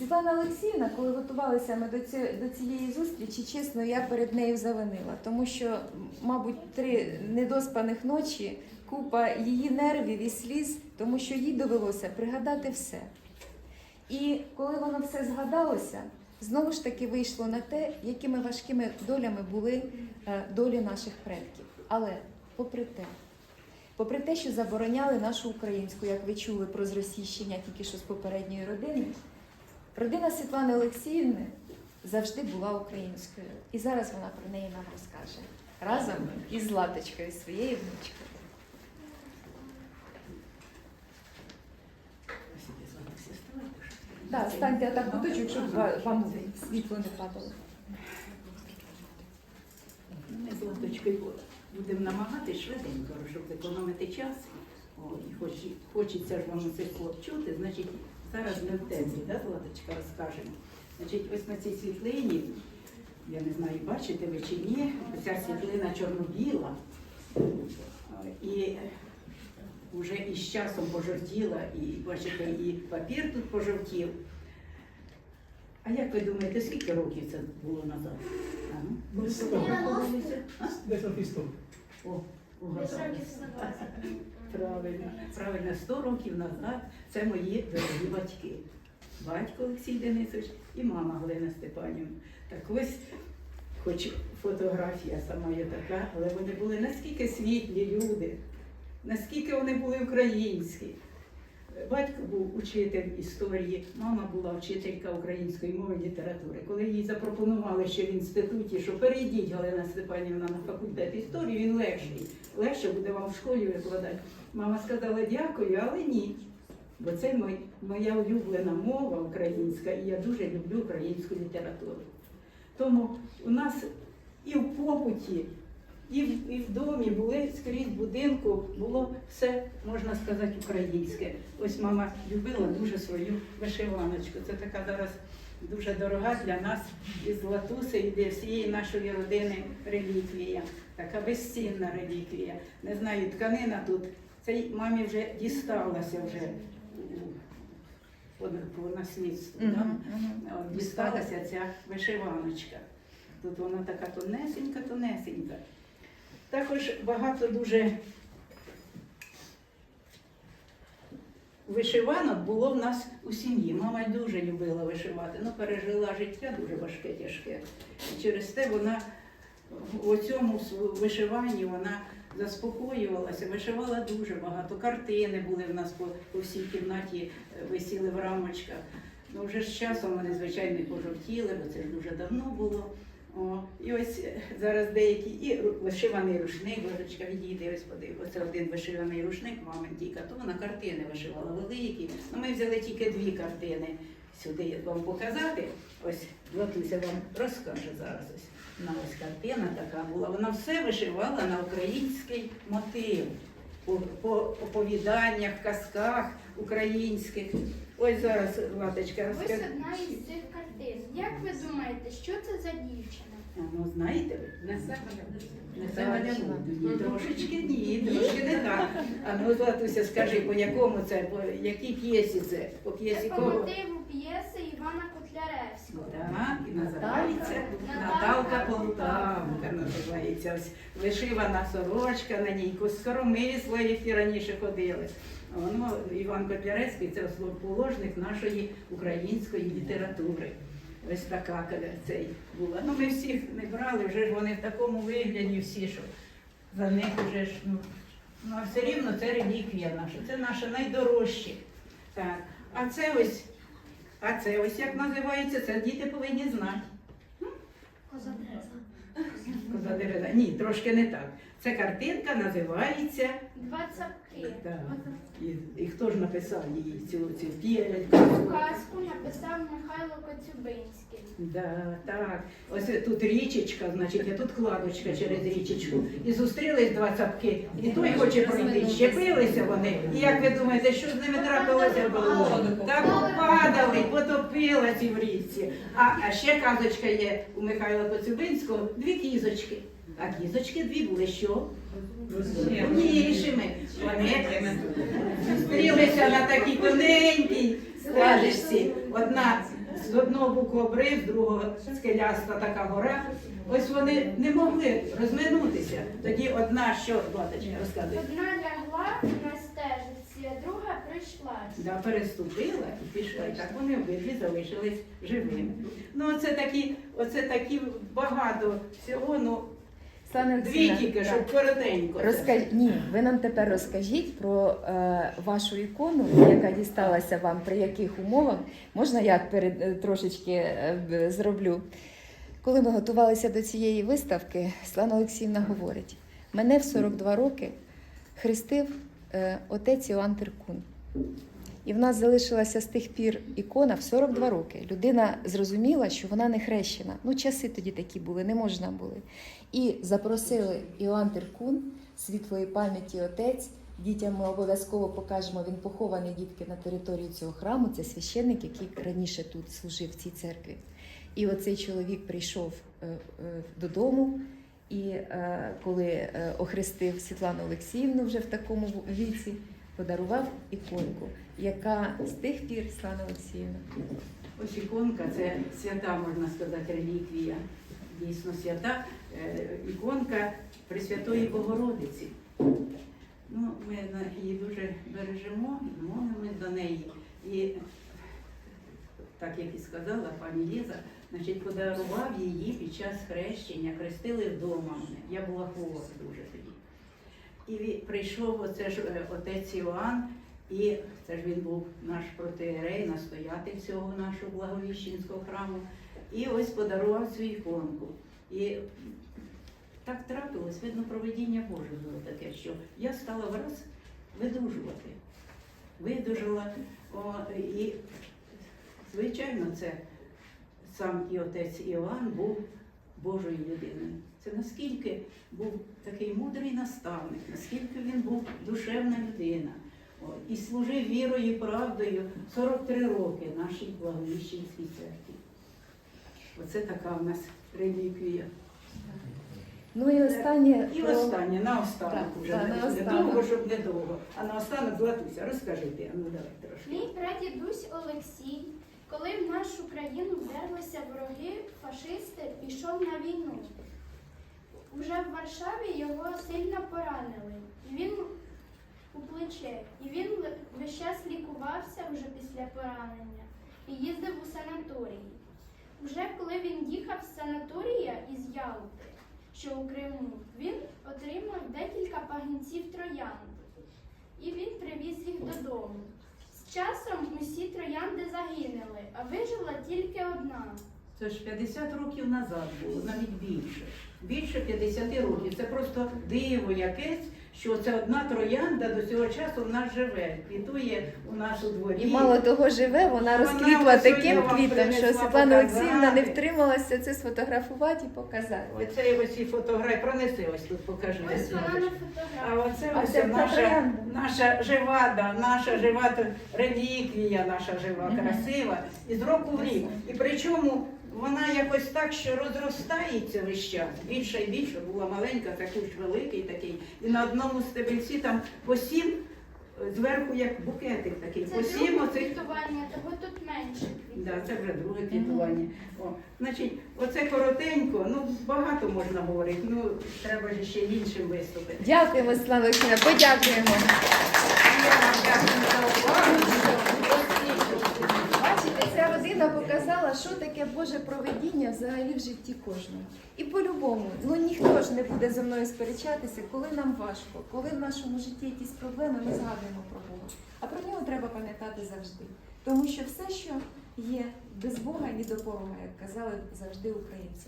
Світлана Олексіївна, коли готувалися ми до, ці, до цієї зустрічі, чесно, я перед нею завинила, тому що, мабуть, три недоспаних ночі, купа її нервів і сліз, тому що їй довелося пригадати все. І коли воно все згадалося, знову ж таки вийшло на те, якими важкими долями були е, долі наших предків. Але попри те, попри те, що забороняли нашу українську, як ви чули про зросійщення тільки що з попередньої родини, родина Світлани Олексіївни завжди була українською. І зараз вона про неї нам розкаже разом із Златочкою, своєю внучкою. Так, станьте так куточок, щоб вам світло не падало. Ми з Латочкою будемо намагатись швиденько, щоб економити час. О, і хоч, хочеться ж вам оце чути, значить, зараз ми в темі, да, Златочка, розкажемо. Значить, ось на цій світлині, я не знаю, бачите ви чи ні, ця світлина чорно-біла. І вже із часом пожовтіла, і бачите, і папір тут пожовтів. А як ви думаєте, скільки років це було назад? А, ну? Правильно, правильно, 100 років назад це мої дорогі батьки. Батько Олексій Денисович і мама Галина Степанівна. Так ось, хоч фотографія сама є така, але вони були наскільки світлі люди, наскільки вони були українські. Батько був учитель історії, мама була вчителька української мови і літератури. Коли їй запропонували ще в інституті, що перейдіть Галина Степанівна на факультет історії, він легший, легше буде вам в школі викладати. Мама сказала дякую, але ні. Бо це моя улюблена мова українська, і я дуже люблю українську літературу. Тому у нас і в побуті, і в, і в домі були скрізь будинку, було все, можна сказати, українське. Ось мама любила дуже свою вишиваночку. Це така зараз дуже дорога для нас із Латуси і для всієї нашої родини реліквія. Така безцінна реліквія. Не знаю, тканина тут. Цій мамі вже дісталася вже по, по наслідству. да? Мгм, мгм. От, дісталася ця вишиваночка. Тут вона така тонесенька, тонесенька. Також багато дуже вишиванок було в нас у сім'ї. Мама дуже любила вишивати, ну пережила життя дуже важке, тяжке. І через те вона в цьому вишиванні вона заспокоювалася, вишивала дуже багато. Картини були в нас по, по всій кімнаті, е, висіли в рамочках. Ну, вже з часом вони, звичайно, пожовтіли, бо це ж дуже давно було. О, і ось е, зараз деякі і вишиваний рушник, божечка, відійди, ось подив. Оце один вишиваний рушник, мамин тільки, то вона картини вишивала великі. Ну, ми взяли тільки дві картини сюди вам показати. Ось Златуся вам розкаже зараз. Ось вона ось картина така була. Вона все вишивала на український мотив. По, по оповіданнях, казках українських. Ось зараз Латочка Ось розкаже. одна із цих картин. Як ви думаєте, що це за дівчина? А, ну знаєте ви? Не це Галя Ні, трошечки ні, трошки не так. А ну Златуся, скажи, по якому це, по якій п'єсі це? По Це п'єсі по кого? мотиву п'єси Івана Котляревського. Так, і називається Наталка Наталка Полтавка називається. Ось вишивана сорочка на ній, скоромисло, які раніше ходили. Воно Іван Котляревський це основоположник нашої української літератури. Ось така цей була. Ну ми всіх не брали, вже ж вони в такому вигляді всі, що за них вже ж ну, ну а все рівно це реліквія наша, це наше найдорожче. Так. А це ось, а це ось як називається, це діти повинні знати. Коза Дереза. Ні, трошки не так. Це картинка називається. Два цапки. Так. І, і хто ж написав її цю цю п'єсу? Казку написав Михайло Коцюбинський. Да, так. Ось тут річечка, значить, а тут кладочка через річечку. І зустрілись два цапки, і той хоче пройти. Щепилися вони. І як ви думаєте, що з ними трапилося було? Так падали, потопилися в річці. А, а ще казочка є у Михайла Коцюбинського дві кізочки. А кізочки дві були що? Нішими. Вони зустрілися на такій тоненькій стежечці. Одна з одного боку обрив, з другого скеляста така гора. Ось вони не могли розминутися. Тоді одна що, Владочка, розказує. Одна лягла на стежці, а друга прийшла. Да, переступила і пішла. І так вони обидві залишились живими. Ну, оце такі, оце такі багато всього. Ну, Слава дві Олексіївна, тільки, так. щоб коротенько. Розкаж... Ні, ви нам тепер розкажіть про е, вашу ікону, яка дісталася вам, при яких умовах. Можна я перед е, трошечки е, б- зроблю? Коли ми готувалися до цієї виставки, Слана Олексіївна говорить: мене в 42 роки хрестив е, отець Іоанн Теркун. І в нас залишилася з тих пір ікона в 42 роки. Людина зрозуміла, що вона не хрещена. Ну, часи тоді такі були, не можна були. І запросили Іоанн Теркун, світлої пам'яті отець. Дітям ми обов'язково покажемо. Він похований дітки на території цього храму. Це священник, який раніше тут служив в цій церкві. І оцей чоловік прийшов е, е, додому. І е, коли охрестив Світлану Олексіївну вже в такому віці, подарував іконку, яка з тих пір Світлана Олексіївна. Ось іконка це свята, можна сказати, реліквія. Дійсно свята. Е, Іконка Пресвятої Богородиці. Ну, ми її дуже бережемо, молимось до неї. І так як і сказала пані Ліза, значить, подарував її під час хрещення, хрестили вдома. Я була хвора дуже тоді. І прийшов оце ж е, отець Іоанн, і це ж він був наш протеєрей, настоятель цього нашого благовіщенського храму. І ось подарував цю іконку. І так трапилось, видно, проведіння Боже було таке, що я стала враз видужувати. Видужала. О, і, звичайно, це сам і отець Іоанн був Божою людиною. Це наскільки був такий мудрий наставник, наскільки він був душевна людина. І служив вірою і правдою 43 роки нашій благовіщенській церкві. Оце така в нас реліквія. Ну і останнє І про- останнє, наостанок Так, уже так, не- не довго, щоб не довго. А наостанок Златуся, розкажи ти, а ну давай трошки. Мій прадідусь Олексій, коли в нашу країну вдерлися вороги, фашисти, пішов на війну. Уже в Варшаві його сильно поранили. І він у плече. І він весь час лікувався вже після поранення і їздив у санаторії. Вже коли він їхав з санаторія із Ялти, що у Криму, він отримав декілька пагінців троянд. І він привіз їх додому. З часом усі троянди загинули, а вижила тільки одна. Це ж 50 років назад було, навіть більше. Більше 50 років. Це просто диво якесь, що це одна троянда до цього часу в нас живе, квітує у нас у дворі. І мало того живе, вона розквітла таким квітом, що Світлана Олексіївна не втрималася це сфотографувати і показати. Оце ось і фотографії, пронеси ось тут, покажи. Ось вона на А фотографії. оце А ось це наша, наша жива, да, наша жива реліквія, наша жива, красива, і з року в рік. І причому вона якось так, що розростається весь час, більше і більше, була маленька, такий ж великий такий. І на одному стебельці там по сім, зверху як букетик такий, Це по сім друге оцих квітування, того тут менше квітів. Да, це вже друге квітування. О, значить, оце коротенько, ну багато можна говорити, ну треба ж ще іншим виступити. Дякуємо, Світлана Олексіївна, подякуємо. Я вам дякую за увагу. Бачите, показала, що таке Боже проведіння взагалі в житті кожного. І по-любому, ну ніхто ж не буде зі мною сперечатися, коли нам важко, коли в нашому житті якісь проблеми, ми згадуємо про Бога. А про нього треба пам'ятати завжди. Тому що все, що є без Бога, ні до порога, як казали завжди українці.